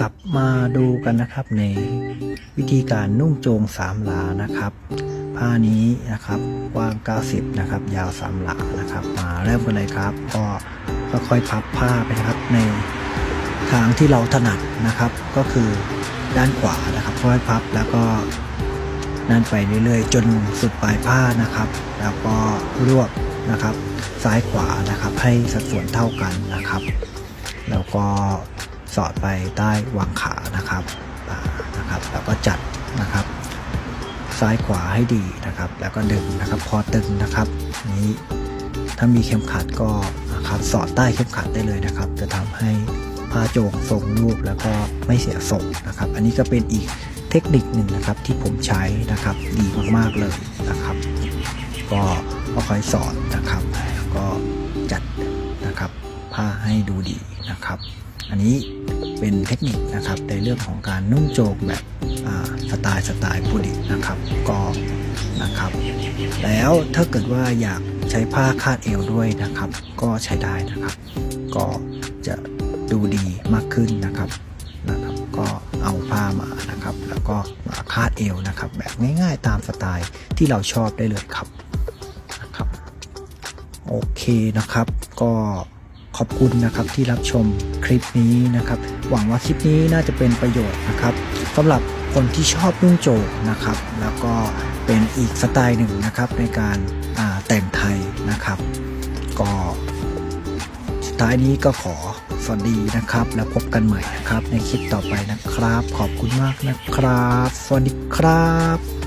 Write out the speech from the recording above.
กลับมาดูกันนะครับในวิธีการนุ่งโจงสามหลานะครับ ผ้านี้นะครับกว้าง 90 นะครับ ยาว3หลานะครับ มาเริ่มกันเลยครับก็ค่อยๆพับผ้าไปนะครับในทางที่เราถนัดนะครับ ก็คือด้านขวานะครับค่อยพับแล้วก็นั่นไปเรื่อยๆ จนสุดปลายผ้านะครับ แล้วก็รวบนะครับ ซ้ายขวานะครับ ให้สัดส่วนเท่ากันนะครับ แล้วก็ สอดไปใต้วางขานะครับนะครับ แล้วก็จัดนะครับ ซ้ายขวาให้ดีนะครับ แล้วก็ดึงนะครับ พอตึงนะครับ นี้ถ้ามีเข็มขัดก็นะครับสอดใต้เข็มขัดได้เลยนะครับ จะทำให้ผ้าโจงทรงรูปแล้วก็ไม่เสียทรงนะครับ อันนี้ก็เป็นอีกเทคนิคหนึ่งนะครับที่ผมใช้นะครับดีมากๆเลยนะครับ ก็ค่อยสอนนะครับแล้วก็จัดนะครับผ้าให้ดูดีนะครับ อันนี้เป็นเทคนิคนะครับในเรื่องของการนุ่งโจงแบบสไตล์สไตล์ผู้ดินะครับก็นะครับแล้วถ้าเกิดว่าอยากใช้ผ้าคาดเอวด้วยนะครับ ก็ใช้ได้นะครับ ก็จะดูดีมากขึ้นนะครับนะครับ ก็เอาผ้ามานะครับ แล้วก็มาคาดเอวนะครับ แบบง่ายๆตามสไตล์ที่เราชอบได้เลยครับนะครับโอเคนะครับก็ ขอบคุณนะครับที่รับชมคลิปนี้นะครับ หวังว่าคลิปนี้น่าจะเป็นประโยชน์นะครับสำหรับคนที่ชอบนุ่งโจงนะครับ แล้วก็เป็นอีกสไตล์หนึ่งนะครับในการาแต่งไทยนะครับ ก็สุดท้ายนี้ก็ขอสวัสดีนะครับ แล้วพบกันใหม่นะครับ ในคลิปต่อไปนะครับ ขอบคุณมากนะครับ สวัสดีครับ